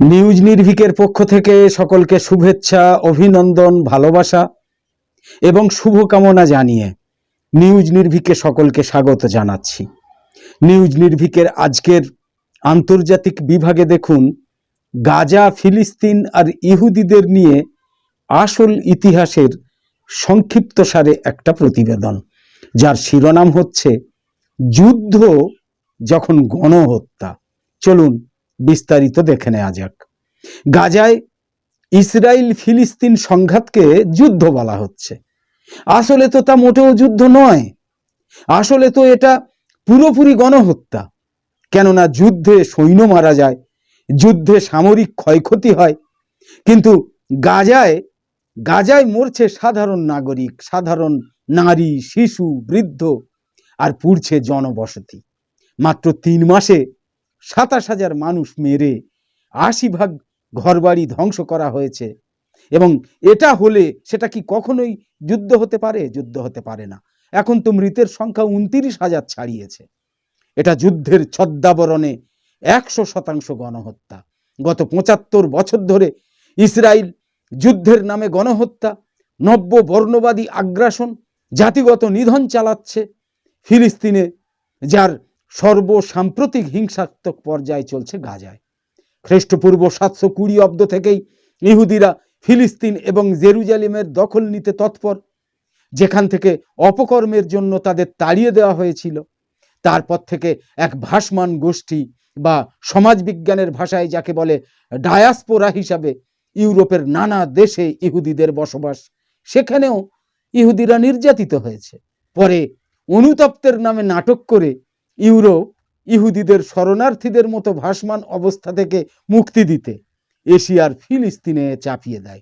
News নির্ভিকের পক্ষ থেকে সকলকে শুভেচ্ছা, অভিনন্দন, ভালোবাসা এবং শুভকামনা জানিয়ে নিউজ নির্ভিকে সকলকে স্বাগত জানাচ্ছি। নিউজ নির্ভিকের আজকের আন্তর্জাতিক বিভাগে দেখুন, গাজা, ফিলিস্তিন আর ইহুদিদের নিয়ে আসল ইতিহাসের সংক্ষিপ্তসারে একটা প্রতিবেদন, যার শিরোনাম হচ্ছে, যুদ্ধ যখন গণহত্যা। চলুন বিস্তারিত দেখে নেওয়া যাক। গাজায় ইসরায়েল ফিলিস্তিন সংঘাতকে যুদ্ধ বলা হচ্ছে। আসলে তো তা মোটেও যুদ্ধ নয়। আসলে তো এটা পুরোপুরি গণহত্যা। কেননা যুদ্ধে সৈন্য মারা যায়, যুদ্ধে সামরিক ক্ষয়ক্ষতি হয়। কিন্তু গাজায় গাজায় মরছে সাধারণ নাগরিক, সাধারণ নারী, শিশু, বৃদ্ধ আর পুড়ছে জনবসতি। মাত্র তিন মাসে সাতাশ হাজার মানুষ মেরে আশি ভাগ ঘরবাড়ি ধ্বংস করা হয়েছে। এবং এটা হলে সেটা কি কখনোই যুদ্ধ হতে পারে? যুদ্ধ হতে পারে না। এখন তো মৃতের সংখ্যা উনতিরিশ হাজার ছাড়িয়েছে। এটা যুদ্ধের ছদ্মাবরণে একশো শতাংশ গণহত্যা। গত পঁচাত্তর বছর ধরে ইসরায়েল যুদ্ধের নামে গণহত্যা, নব্য বর্ণবাদী আগ্রাসন, জাতিগত নিধন চালাচ্ছে ফিলিস্তিনে, যার সর্বসাম্প্রতিক হিংসাত্মক পর্যায়ে চলছে গাজায়। খ্রিস্টপূর্ব সাতশো কুড়ি অব্দ থেকেই ইহুদিরা ফিলিস্তিন এবং জেরুজালিমের দখল নিতে তৎপর, যেখান থেকে অপকর্মের জন্য তাদের তাড়িয়ে দেওয়া হয়েছিল। তারপর থেকে এক ভাসমান গোষ্ঠী বা সমাজবিজ্ঞানের ভাষায় যাকে বলে ডায়াসপোরা হিসাবে ইউরোপের নানা দেশে ইহুদিদের বসবাস, সেখানেও ইহুদিরা নির্যাতিত হয়েছে। পরে অনুতপ্তের নামে নাটক করে ইউরোপ ইহুদিদের শরণার্থীদের মতো ভাসমান অবস্থা থেকে মুক্তি দিতে এশিয়ার ফিলিস্তিনে চাপিয়ে দেয়।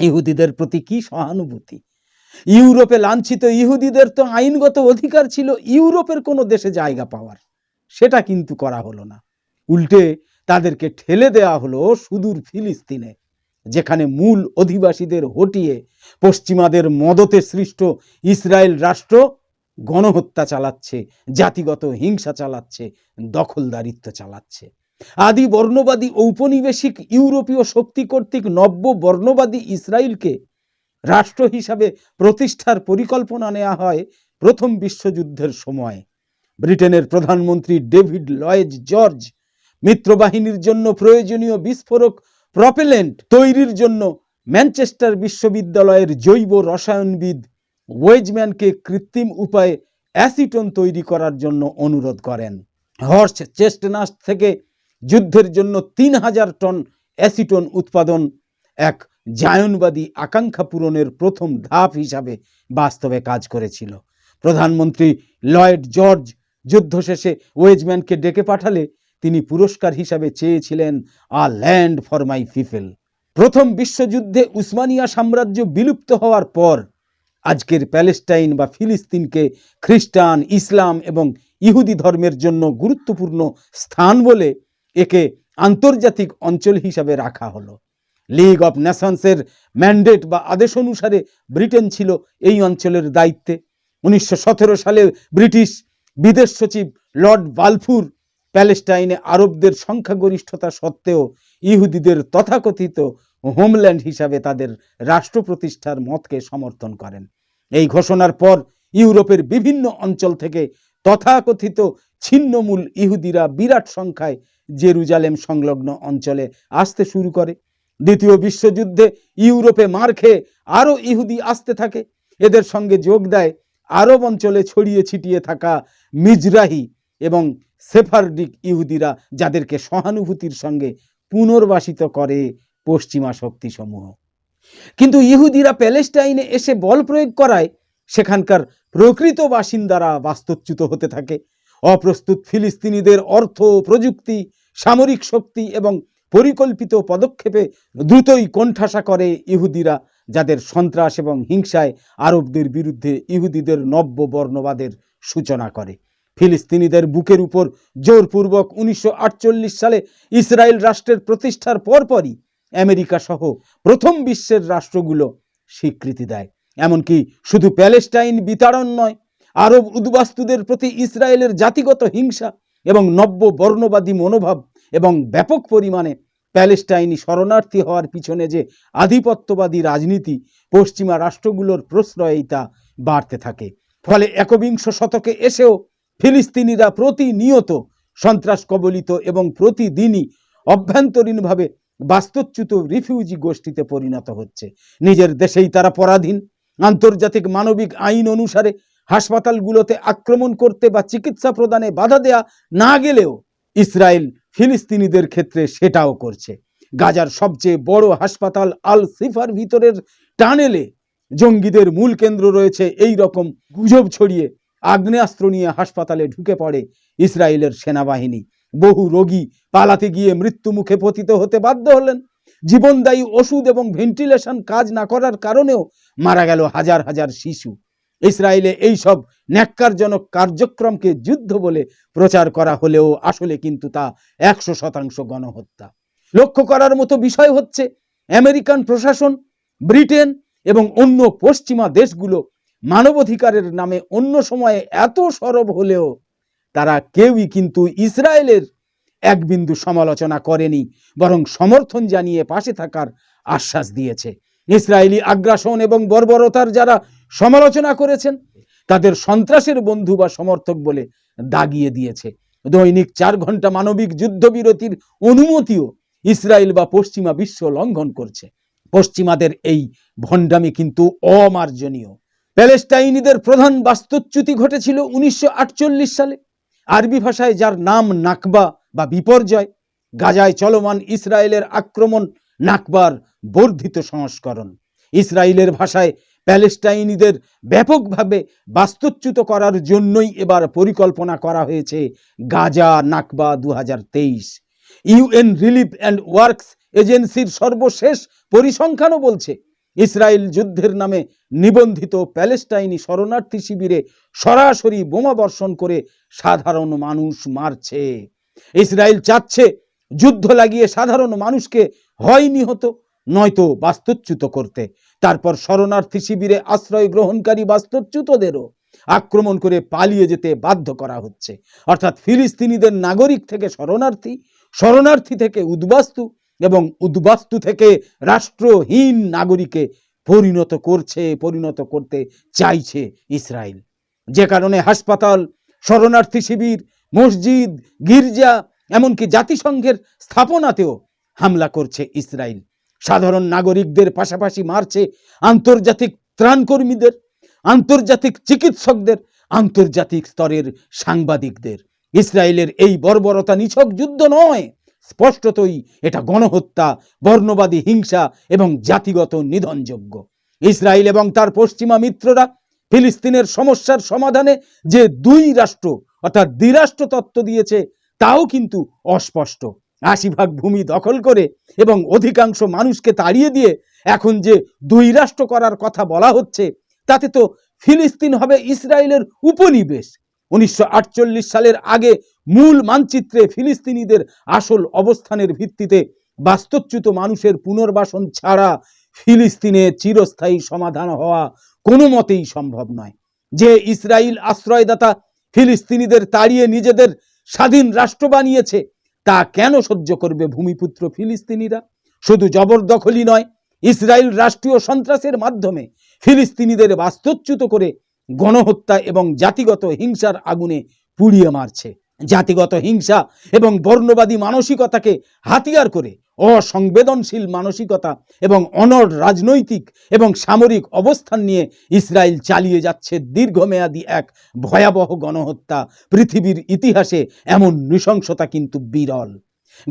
ইহুদিদের প্রতি কি সহানুভূতি? ইউরোপে লাঞ্ছিত ইহুদিদের তো আইনগত অধিকার ছিল, ইউরোপের কোনো দেশে জায়গা পাওয়ার। সেটা কিন্তু করা হলো না। উল্টে তাদেরকে ঠেলে দেওয়া হলো সুদূর ফিলিস্তিনে, যেখানে মূল অধিবাসীদের হটিয়ে পশ্চিমাদের মদতে সৃষ্ট ইসরায়েল রাষ্ট্র গণহত্যা চালাচ্ছে, জাতিগত হিংসা চালাচ্ছে, দখলদারিত্ব চালাচ্ছে। আদি বর্ণবাদী ঔপনিবেশিক ইউরোপীয় শক্তি কর্তৃক নব্য বর্ণবাদী ইসরায়েলকে রাষ্ট্র হিসাবে প্রতিষ্ঠার পরিকল্পনা নেওয়া হয় প্রথম বিশ্বযুদ্ধের সময়। ব্রিটেনের প্রধানমন্ত্রী ডেভিড লয়েজ জর্জ মিত্রবাহিনীর জন্য প্রয়োজনীয় বিস্ফোরক প্রপেলেন্ট তৈরির জন্য ম্যানচেস্টার বিশ্ববিদ্যালয়ের জৈব রসায়নবিদ ওয়েজম্যানকে কৃত্রিম উপায়ে অ্যাসিটন তৈরি করার জন্য অনুরোধ করেন। হর্স চেস্টনাস্ট থেকে যুদ্ধের জন্য তিন হাজার টন অ্যাসিটন উৎপাদন এক জায়নবাদী আকাঙ্ক্ষা পূরণের প্রথম ধাপ হিসাবে বাস্তবে কাজ করেছিল। প্রধানমন্ত্রী লয়েড জর্জ যুদ্ধ শেষে ওয়েজম্যানকে ডেকে পাঠালে তিনি পুরস্কার হিসাবে চেয়েছিলেন a land for my people প্রথম বিশ্বযুদ্ধে উসমানিয়া সাম্রাজ্য বিলুপ্ত হওয়ার পর আজকের প্যালেস্টাইন বা ফিলিস্তিনকে খ্রিস্টান, ইসলাম এবং ইহুদি ধর্মের জন্য গুরুত্বপূর্ণ স্থান বলে একে আন্তর্জাতিক অঞ্চল হিসাবে রাখা হলো। লিগ অফ নেশনসের ম্যান্ডেট বা আদেশ অনুসারে ব্রিটেন ছিল এই অঞ্চলের দায়িত্বে। উনিশশো সতেরো সালে ব্রিটিশ বিদেশ সচিব লর্ড বালফুর প্যালেস্টাইনে আরবদের সংখ্যাগরিষ্ঠতা সত্ত্বেও ইহুদিদের তথাকথিত হোমল্যান্ড হিসাবে তাদের রাষ্ট্র প্রতিষ্ঠার মতকে সমর্থন করেন। এই ঘোষণার পর ইউরোপের বিভিন্ন অঞ্চল থেকে তথাকথিত ছিন্নমূল ইহুদিরা বিরাট সংখ্যায় জেরুজালেম সংলগ্ন অঞ্চলে আসতে শুরু করে। দ্বিতীয় বিশ্বযুদ্ধে ইউরোপে মার খেয়ে আরও ইহুদি আসতে থাকে। এদের সঙ্গে যোগ দেয় আরব অঞ্চলে ছড়িয়ে ছিটিয়ে থাকা মিজরাহি এবং সেফারডিক ইহুদিরা যাদেরকে সহানুভূতির সঙ্গে পুনর্বাসিত করে পশ্চিমা শক্তিসমূহ। কিন্তু ইহুদিরা প্যালেস্টাইনে এসে বল প্রয়োগ করায়, সেখানকার প্রকৃত বাসিন্দারা বাস্তুচ্যুত হতে থাকে। অপ্রস্তুত ফিলিস্তিনিদের অর্থ, প্রযুক্তি, সামরিক শক্তি এবং পরিকল্পিত পদক্ষেপে দ্রুতই কোণঠাসা করে ইহুদিরা, যাদের সন্ত্রাস এবং হিংসায় আরবদের বিরুদ্ধে ইহুদিদের নব্য বর্ণবাদের সূচনা করে। ফিলিস্তিনিদের বুকের উপর জোরপূর্বক উনিশশো আটচল্লিশ সালে ইসরায়েল রাষ্ট্রের প্রতিষ্ঠার পরপরই আমেরিকা সহ প্রথম বিশ্বের রাষ্ট্রগুলো স্বীকৃতি দেয়। এমনকি শুধু প্যালেস্টাইন বিতাড়ন নয়, আরব উদ্বাস্তুদের প্রতি ইসরায়েলের জাতিগত হিংসা এবং নব্য বর্ণবাদী মনোভাব এবং ব্যাপক পরিমাণে প্যালেস্টাইনি শরণার্থী হওয়ার পিছনে যে আধিপত্যবাদী রাজনীতি পশ্চিমা রাষ্ট্রগুলোর প্রশ্রয়েই তা বাড়তে থাকে। ফলে একবিংশ শতকে এসেও ফিলিস্তিনিরা প্রতিনিয়ত সন্ত্রাস কবলিত এবং প্রতিদিনই অভ্যন্তরীণভাবে বাস্তুচ্যুত রিফিউজি গোষ্ঠীতে পরিণত হচ্ছে। নিজের দেশেই তারা পরাধীন। আন্তর্জাতিক মানবিক আইন অনুসারে হাসপাতালগুলোতে আক্রমণ করতে বা চিকিৎসা প্রদানে বাধা দেয়া না গেলেও ইসরায়েল ফিলিস্তিনিদের ক্ষেত্রে সেটাও করছে। গাজার সবচেয়ে বড় হাসপাতাল আল সিফার ভিতরের টানেলে জঙ্গিদের মূল কেন্দ্র রয়েছে এই রকম গুজব ছড়িয়ে আগ্নেয়াস্ত্র নিয়ে হাসপাতালে ঢুকে পড়ে ইসরায়েলের সেনাবাহিনী। বহু রোগী পালাতে গিয়ে মৃত্যু মুখে পতিত হতে বাধ্য হলেন। জীবনদায়ী ওষুধ এবং ভেন্টিলেশন কাজ না করার কারণেও মারা গেল হাজার হাজার শিশু। ইসরায়েলে এই সব ন্যাক্কারজনক কার্যক্রমকে যুদ্ধ বলে প্রচার করা হলেও আসলে কিন্তু তা একশো শতাংশ গণহত্যা। লক্ষ্য করার মতো বিষয় হচ্ছে, আমেরিকান প্রশাসন, ব্রিটেন এবং অন্য পশ্চিমা দেশগুলো মানবাধিকারের নামে অন্য সময়ে এত সরব হলেও তারা কেউই কিন্তু ইসরায়েলের এক বিন্দু সমালোচনা করেনি, বরং সমর্থন জানিয়ে পাশে থাকার আশ্বাস দিয়েছে। ইসরায়েলি আগ্রাসন এবং বর্বরতার যারা সমালোচনা করেছেন, তাদের সন্ত্রাসের বন্ধু বা সমর্থক বলে দাগিয়ে দিয়েছে। দৈনিক চার ঘণ্টা মানবিক যুদ্ধবিরতির অনুমতিও ইসরায়েল বা পশ্চিমা বিশ্ব লঙ্ঘন করছে। পশ্চিমাদের এই ভণ্ডামি কিন্তু অমার্জনীয়। প্যালেস্টাইনিদের প্রধান বাস্তুচ্যুতি ঘটেছিল উনিশশো আটচল্লিশ সালে। আরবি ভাষায় যার নাম নাকবা বা বিপর্যয়, গাজায় চলমান ইসরায়েলের আক্রমণ নাকবার বর্ধিত সংস্করণ। ইসরায়েলের ভাষায় প্যালেস্টাইনিদের ব্যাপকভাবে বাস্তুচ্যুত করার জন্যই এবার পরিকল্পনা করা হয়েছে গাজা নাকবা দু হাজার তেইশ। ইউএন রিলিফ অ্যান্ড ওয়ার্কস এজেন্সির সর্বশেষ পরিসংখ্যানও বলছে ইসরায়েল যুদ্ধের নামে নিবন্ধিত প্যালেস্টাইনি শরণার্থী শিবিরে সরাসরি বোমা বর্ষণ করে সাধারণ মানুষ মারছে। ইসরায়েল চাচ্ছে যুদ্ধ লাগিয়ে সাধারণ মানুষকে হয় নিহত, নয়তো বাস্তুচ্যুত করতে। তারপর শরণার্থী শিবিরে আশ্রয় গ্রহণকারী বাস্তুচ্যুতদেরও আক্রমণ করে পালিয়ে যেতে বাধ্য করা হচ্ছে। অর্থাৎ ফিলিস্তিনিদের নাগরিক থেকে শরণার্থী শরণার্থী থেকে উদ্বাস্তু এবং উদ্বাস্তু থেকে রাষ্ট্রহীন নাগরিকে পরিণত করছে, পরিণত করতে চাইছে ইসরায়েল। যে কারণে হাসপাতাল, শরণার্থী শিবির, মসজিদ, গির্জা, এমনকি জাতিসংঘের স্থাপনাতেও হামলা করছে ইসরায়েল। সাধারণ নাগরিকদের পাশাপাশি মারছে আন্তর্জাতিক ত্রাণকর্মীদের, আন্তর্জাতিক চিকিৎসকদের, আন্তর্জাতিক স্তরের সাংবাদিকদের। ইসরায়েলের এই বর্বরতা নিছক যুদ্ধ নয় স্পষ্টতই এটা গণহত্যা, বর্ণবাদী হিংসা এবং জাতিগত নিধনযোগ্য। ইসরায়েল এবং তার পশ্চিমা মিত্ররা ফিলিস্তিনের সমস্যার সমাধানে যে দুই রাষ্ট্র, অর্থাৎ দ্বিরাষ্ট্র তত্ত্ব দিয়েছে, তাও কিন্তু অস্পষ্ট। আশি ভাগ ভূমি দখল করে এবং অধিকাংশ মানুষকে তাড়িয়ে দিয়ে এখন যে দুই রাষ্ট্র করার কথা বলা হচ্ছে, তাতে তো ফিলিস্তিন হবে ইসরায়েলের উপনিবেশ। উনিশশো আটচল্লিশ সালের আগে মূল মানচিত্রে ফিলিস্তিনিদের আসল অবস্থানের ভিত্তিতে বাস্তুচ্যুত মানুষের পুনর্বাসন ছাড়া ফিলিস্তিনে চিরস্থায়ী সমাধান হওয়া কোনো মতেই সম্ভব নয়। যে ইসরায়েল আশ্রয়দাতা ফিলিস্তিনিদের তাড়িয়ে নিজেদের স্বাধীন রাষ্ট্র বানিয়েছে, তা কেন সহ্য করবে ভূমিপুত্র ফিলিস্তিনিরা? শুধু জবরদখলই নয় ইসরায়েল রাষ্ট্রীয় সন্ত্রাসের মাধ্যমে ফিলিস্তিনিদের বাস্তুচ্যুত করে গণহত্যা এবং জাতিগত হিংসার আগুনে পুড়িয়ে মারছে। জাতিগত হিংসা এবং বর্ণবাদী মানসিকতাকে হাতিয়ার করে অসংবেদনশীল মানসিকতা এবং অনড় রাজনৈতিক এবং সামরিক অবস্থান নিয়ে ইসরায়েল চালিয়ে যাচ্ছে দীর্ঘমেয়াদী এক ভয়াবহ গণহত্যা। পৃথিবীর ইতিহাসে এমন নৃশংসতা কিন্তু বিরল।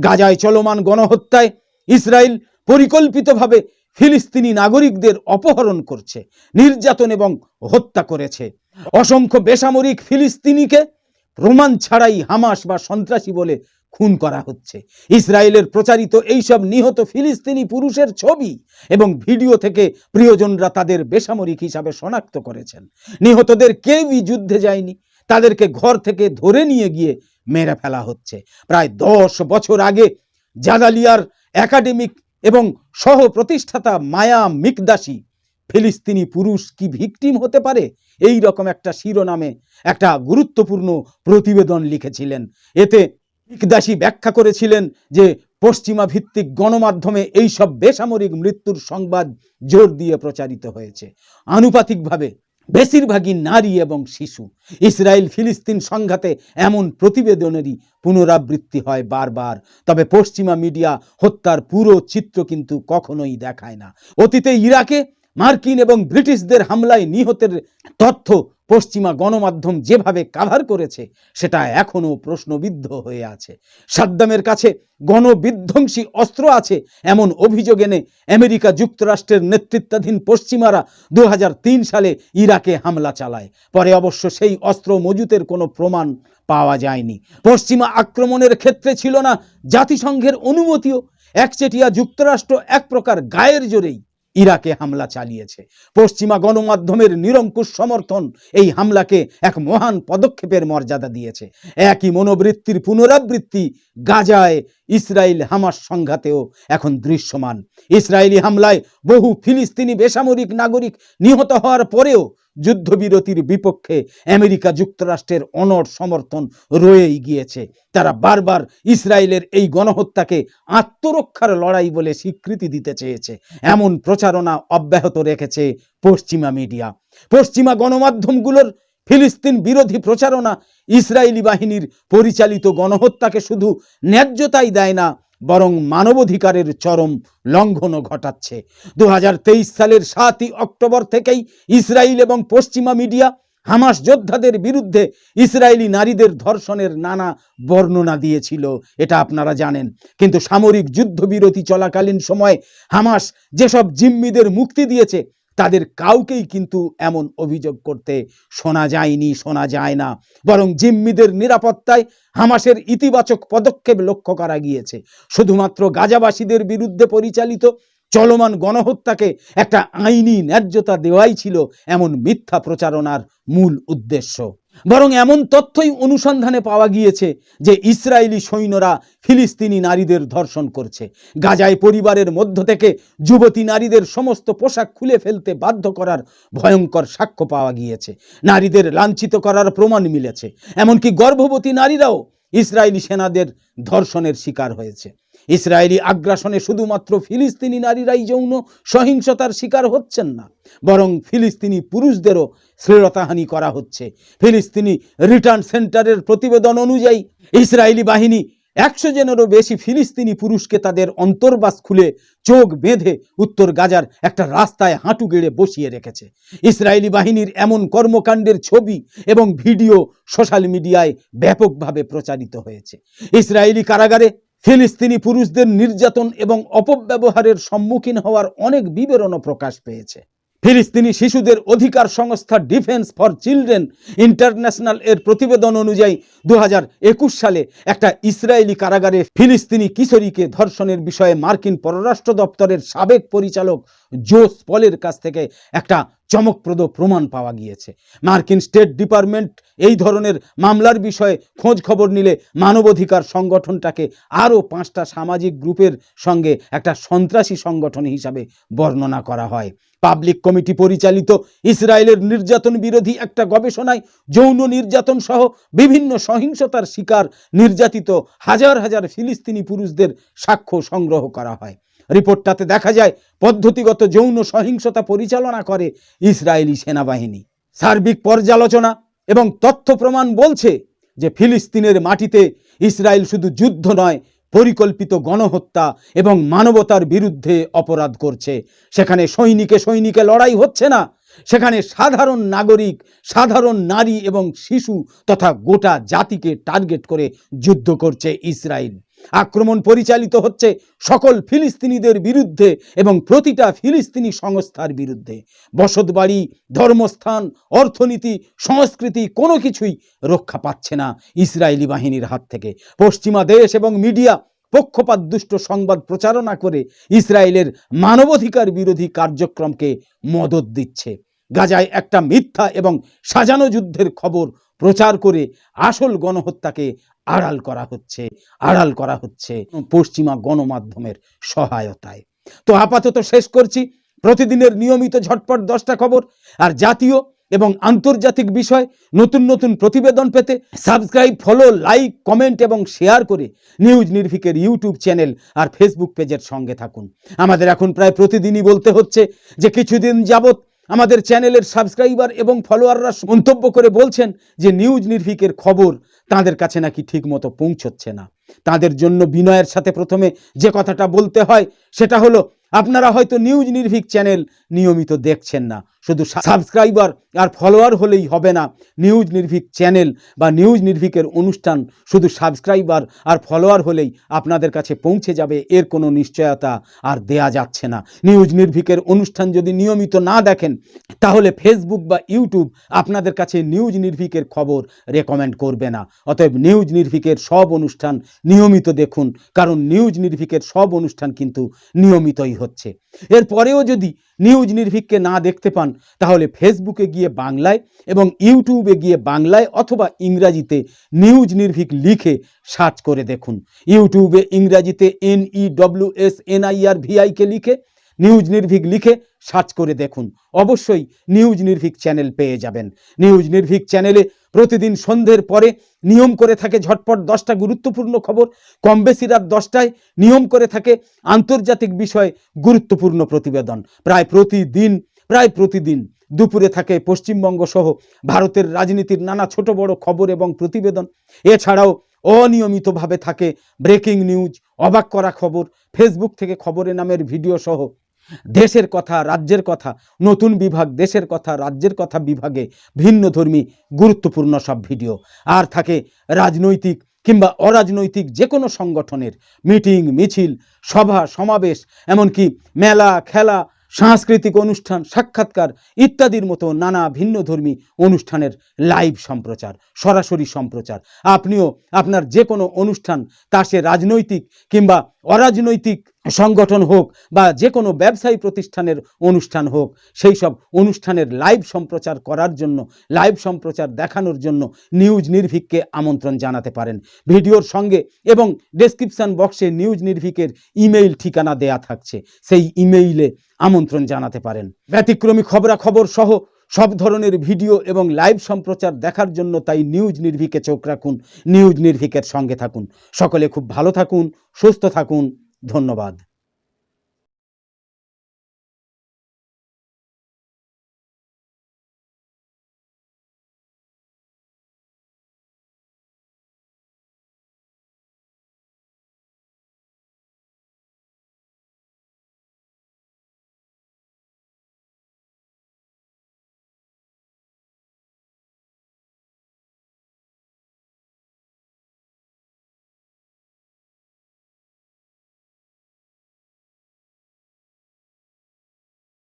গাজায় চলমান গণহত্যায় ইসরায়েল পরিকল্পিতভাবে ফিলিস্তিনি নাগরিকদের অপহরণ করছে, নির্যাতন এবং হত্যা করেছে। অসংখ্য বেসামরিক ফিলিস্তিনিকে প্রমাণ ছাড়াই হামাস বা সন্ত্রাসী বলে খুন করা হচ্ছে। ইসরায়েলের প্রচারিত এইসব নিহত ফিলিস্তিনি পুরুষের ছবি এবং ভিডিও থেকে প্রিয়জনরা তাদের বেসামরিক হিসাবে শনাক্ত করেছেন। নিহতদের কেউই যুদ্ধে যায়নি, তাদেরকে ঘর থেকে ধরে নিয়ে গিয়ে মেরে ফেলা হচ্ছে। প্রায় দশ বছর আগে জাদালিয়ার একাডেমিক এবং সহ প্রতিষ্ঠাতা মায়া মিকদাসী, ফিলিস্তিনি পুরুষ কি ভিকটিম হতে পারে? এই রকম একটা শিরোনামে একটা গুরুত্বপূর্ণ প্রতিবেদন লিখেছিলেন। এতে মিকদাসী ব্যাখ্যা করেছিলেন যে পশ্চিমা ভিত্তিক গণমাধ্যমে এইসব বেসামরিক মৃত্যুর সংবাদ জোর দিয়ে প্রচারিত হয়েছে। আনুপাতিকভাবে বেশিরভাগই নারী এবং শিশু। ইসরায়েল ফিলিস্তিন সংঘাতে এমন প্রতিবেদনেরই পুনরাবৃত্তি হয় বারবার। তবে পশ্চিমা মিডিয়া হত্যার পুরো চিত্র কিন্তু কখনোই দেখায় না। অতীতে ইরাকে, মার্কিন এবং ব্রিটিশদের হামলায় নিহতের তথ্য পশ্চিমা গণমাধ্যম যেভাবে কাভার করেছে, সেটা এখনও প্রশ্নবিদ্ধ হয়ে আছে। সাদ্দামের কাছে গণবিধ্বংসী অস্ত্র আছে এমন অভিযোগ এনে আমেরিকা যুক্তরাষ্ট্রের নেতৃত্বাধীন পশ্চিমারা দু হাজার তিন সালে ইরাকে হামলা চালায়। পরে অবশ্য সেই অস্ত্র মজুতের কোনো প্রমাণ পাওয়া যায়নি। পশ্চিমা আক্রমণের ক্ষেত্রে ছিল না জাতিসংঘের অনুমতিও। একচেটিয়া যুক্তরাষ্ট্র এক প্রকার গায়ের জোরেই ইরাকে হামলা চালিয়েছে। পশ্চিমা গণমাধ্যমের নিরঙ্কুশ সমর্থন এই হামলাকে এক মহান পদক্ষেপের মর্যাদা দিয়েছে। একই মনোবৃত্তির পুনরাবৃত্তি গাজায় ইসরায়েল হামাস সংঘাতেও এখন দৃশ্যমান। ইসরায়েলি হামলায় বহু ফিলিস্তিনি বেসামরিক নাগরিক নিহত হওয়ার পরেও যুদ্ধবিরতির বিপক্ষে আমেরিকা যুক্তরাষ্ট্রের অনড় সমর্থন রয়েই গিয়েছে। তারা বারবার ইসরায়েলের এই গণহত্যাকে আত্মরক্ষার লড়াই বলে স্বীকৃতি দিতে চেয়েছে। এমন প্রচারণা অব্যাহত রেখেছে পশ্চিমা মিডিয়া। পশ্চিমা গণমাধ্যমগুলোর ফিলিস্তিন বিরোধী প্রচারণা ইসরায়েলি বাহিনীর পরিচালিত গণহত্যাকে শুধু ন্যায্যতাই দেয় না বরং মানবাধিকারের চরম লঙ্ঘনও ঘটাচ্ছে। দু সালের সাতই অক্টোবর থেকেই ইসরায়েল এবং পশ্চিমা মিডিয়া হামাস যোদ্ধাদের বিরুদ্ধে ইসরায়েলি নারীদের ধর্ষণের নানা বর্ণনা দিয়েছিল, এটা আপনারা জানেন। কিন্তু সামরিক যুদ্ধবিরতি চলাকালীন সময়ে হামাস যেসব জিম্মিদের মুক্তি দিয়েছে তাদের কাউকেই কিন্তু এমন অভিযোগ করতে শোনা যায়নি, শোনা যায় না। বরং জিম্মিদের নিরাপত্তায় হামাসের ইতিবাচক পদক্ষেপ লক্ষ্য করা গিয়েছে। শুধুমাত্র গাজাবাসীদের বিরুদ্ধে পরিচালিত চলমান গণহত্যাকে একটা আইনি ন্যায্যতা দেওয়াই ছিল এমন মিথ্যা প্রচারণার মূল উদ্দেশ্য। বরং এমন তথ্যই অনুসন্ধানে পাওয়া গিয়েছে যে ইসরায়েলি সৈন্যরা ফিলিস্তিনি নারীদের ধর্ষণ করছে। গাজায় পরিবারের মধ্য থেকে যুবতী নারীদের সমস্ত পোশাক খুলে ফেলতে বাধ্য করার ভয়ঙ্কর সাক্ষ্য পাওয়া গিয়েছে। নারীদের লাঞ্ছিত করার প্রমাণ মিলেছে। এমনকি গর্ভবতী নারীরাও ইসরায়েলি সেনাদের ধর্ষণের শিকার হয়েছে। ইসরায়েলি আগ্রাসনে শুধুমাত্র ফিলিস্তিনি নারীরাই যৌন সহিংসতার শিকার হচ্ছেন না, বরং ফিলিস্তিনি পুরুষদেরও শ্লীলতাহানি করা হচ্ছে। ফিলিস্তিনি রিটার্ন সেন্টারের প্রতিবেদন অনুযায়ী ইসরায়েলি বাহিনী একশো জনেরও বেশি ফিলিস্তিনি পুরুষকে তাদের অন্তর্বাস খুলে চোখ বেঁধে উত্তর গাজার একটা রাস্তায় হাঁটু গেড়ে বসিয়ে রেখেছে। ইসরায়েলি বাহিনীর এমন কর্মকাণ্ডের ছবি এবং ভিডিও সোশ্যাল মিডিয়ায় ব্যাপকভাবে প্রচারিত হয়েছে। ইসরায়েলি কারাগারে ফিলিস্তিনি পুরুষদের নির্যাতন এবং অপব্যবহারের সম্মুখীন হওয়ার অনেক বিবরণও প্রকাশ পেয়েছে। ফিলিস্তিনি শিশুদের অধিকার সংস্থা ডিফেন্স ফর চিলড্রেন ইন্টারন্যাশনাল এর প্রতিবেদন অনুযায়ী দু হাজার একুশ সালে একটা ইসরায়েলি কারাগারে ফিলিস্তিনি কিশোরীকে ধর্ষণের বিষয়ে মার্কিন পররাষ্ট্র দপ্তরের সাবেক পরিচালক জোস পলের কাছ থেকে একটা চমকপ্রদ প্রমাণ পাওয়া গিয়েছে। মার্কিন স্টেট ডিপার্টমেন্ট এই ধরনের মামলার বিষয়ে খোঁজ খবর নিলে মানবাধিকার সংগঠনটাকে আরও পাঁচটা সামাজিক গ্রুপের সঙ্গে একটা সন্ত্রাসী সংগঠন হিসাবে বর্ণনা করা হয়। পাবলিক কমিটি পরিচালিত ইসরায়েলের নির্যাতন বিরোধী একটা গবেষণায় যৌন নির্যাতন সহ বিভিন্ন সহিংসতার শিকার নির্যাতিত হাজার হাজার ফিলিস্তিনি পুরুষদের সাক্ষ্য সংগ্রহ করা হয়। রিপোর্টটাতে দেখা যায়, পদ্ধতিগত যৌন সহিংসতা পরিচালনা করে ইসরায়েলি সেনাবাহিনী। সার্বিক পর্যালোচনা এবং তথ্য প্রমাণ বলছে যে ফিলিস্তিনের মাটিতে ইসরায়েল শুধু যুদ্ধ নয়, পরিকল্পিত গণহত্যা এবং মানবতার বিরুদ্ধে অপরাধ করছে। সেখানে সৈনিকে সৈনিকে লড়াই হচ্ছে না, সেখানে সাধারণ নাগরিক, সাধারণ নারী এবং শিশু তথা গোটা জাতিকে টার্গেট করে যুদ্ধ করছে ইসরায়েল। আক্রমণ পরিচালিত হচ্ছে সকল ফিলিস্তিনিদের বিরুদ্ধে এবং প্রতিটা ফিলিস্তিনি সংস্থার বিরুদ্ধে। বসতবাড়ি, ধর্মস্থান, অর্থনীতি, সংস্কৃতি কোনো কিছুই রক্ষা পাচ্ছে না ইসরায়েলি বাহিনীর হাত থেকে। পশ্চিমা দেশ এবং মিডিয়া পক্ষপাতদুষ্ট সংবাদ প্রচারণা করে ইসরায়েলের মানবাধিকার বিরোধী কার্যক্রমকে মদত দিচ্ছে। গাজায় একটা মিথ্যা এবং সাজানো যুদ্ধের খবর প্রচার করে আসল গণহত্যাকে আড়াল করা হচ্ছে, আড়াল করা হচ্ছে পশ্চিমা গণমাধ্যমের সহায়তায়। তো আপাতত শেষ করছি। প্রতিদিনের নিয়মিত ঝটপট দশটা খবর আর জাতীয় এবং আন্তর্জাতিক বিষয়, নতুন নতুন প্রতিবেদন পেতে সাবস্ক্রাইব, ফলো, লাইক, কমেন্ট এবং শেয়ার করে নিউজ নির্ভিকের ইউটিউব চ্যানেল আর ফেসবুক পেজের সঙ্গে থাকুন। আমাদের এখন প্রায় প্রতিদিনই বলতে হচ্ছে যে কিছুদিন যাবৎ আমাদের চ্যানেলের সাবস্ক্রাইবার এবং ফলোয়াররা মন্তব্য করে বলছেন যে নিউজ নির্ভিকের খবর তাদের কাছে নাকি ঠিকমতো পৌঁছচ্ছে না। তাদের জন্য বিনয়ের সাথে প্রথমে যে কথাটা বলতে হয় সেটা হলো আপনারা হয়তো নিউজ নির্ভীক চ্যানেল নিয়মিত দেখছেন না। শুধু সাবস্ক্রাইবার আর ফলোয়ার হলেই হবে না। নিউজ নির্ভীক চ্যানেল বা নিউজ নির্ভীকের অনুষ্ঠান শুধু সাবস্ক্রাইবার আর ফলোয়ার হলেই আপনাদের কাছে পৌঁছে যাবে। এর কোনো নিশ্চয়তা আর দেয়া যাচ্ছে না। নিউজ নির্ভীকের অনুষ্ঠান যদি নিয়মিত না দেখেন, তাহলে ফেসবুক বা ইউটিউব আপনাদের কাছে নিউজ নির্ভীকের খবর রেকমেন্ড করবে না। অতএব নিউজ নির্ভীকের সব অনুষ্ঠান নিয়মিত দেখুন। কারণ নিউজ নির্ভীকের সব অনুষ্ঠান কিন্তু নিয়মিতই হচ্ছে। এরপরেও যদি নিউজ নির্ভীককে না দেখতে পান, তাহলে ফেসবুকে গিয়ে বাংলায় এবং ইউটিউবে গিয়ে বাংলায় অথবা ইংরাজিতে নিউজ নির্ভীক লিখে সার্চ করে দেখুন। ইউটিউবে ইংরাজিতে N E W S N I R V I K লিখে নিউজ নির্ভীক লিখে সার্চ করে দেখুন। অবশ্যই নিউজ নির্ভীক চ্যানেল পেয়ে যাবেন। নিউজ নির্ভীক চ্যানেলে প্রতিদিন সন্ধ্যের পরে নিয়ম করে থাকে ঝটপট দশটা গুরুত্বপূর্ণ খবর। কম বেশি রাত দশটায় নিয়ম করে থাকে আন্তর্জাতিক বিষয়ে গুরুত্বপূর্ণ প্রতিবেদন। প্রায় প্রতিদিন প্রায় প্রতিদিন দুপুরে থাকে পশ্চিমবঙ্গ সহ ভারতের রাজনীতির নানা ছোট বড় খবর এবং প্রতিবেদন। এছাড়াও অনিয়মিতভাবে থাকে ব্রেকিং নিউজ, অবাক করা খবর, ফেসবুক থেকে খবরের নামের ভিডিও সহ দেশের কথা, রাজ্যের কথা, নতুন বিভাগ, দেশের কথা, রাজ্যের কথা বিভাগে ভিন্ন ধর্মী গুরুত্বপূর্ণ সব ভিডিও। আর থাকে রাজনৈতিক কিংবা অরাজনৈতিক যে কোনো সংগঠনের মিটিং, মিছিল, সভা, সমাবেশ, এমনকি মেলা, খেলা সাংস্কৃতিক অনুষ্ঠান, সাক্ষাৎকার ইত্যাদির মতো নানা ভিন্নধর্মী অনুষ্ঠানের লাইভ সম্প্রচার, সরাসরি সম্প্রচার। আপনিও আপনার যে কোনো অনুষ্ঠান, তা সে রাজনৈতিক কিংবা অরাজনৈতিক সংগঠন হোক বা যে কোনো ব্যবসায়ী প্রতিষ্ঠানের অনুষ্ঠান হোক, সেই সব অনুষ্ঠানের লাইভ সম্প্রচার করার জন্য লাইভ সম্প্রচার দেখানোর জন্য নিউজ নির্ভীককে আমন্ত্রণ জানাতে পারেন। ভিডিওর সঙ্গে এবং ডেসক্রিপশন বক্সে নিউজ নির্ভীকের ইমেইল ঠিকানা দেয়া থাকছে। সেই ইমেইলে আমন্ত্রণ জানাতে পারেন। ব্যতিক্রমী খবরাখবর সহ সব ধরনের ভিডিও এবং লাইভ সম্প্রচার দেখার জন্য তাই নিউজ নির্ভিকে চোখ রাখুন, নিউজ নির্ভিকের সঙ্গে থাকুন। সকলে খুব ভালো থাকুন, সুস্থ থাকুন। ধন্যবাদ।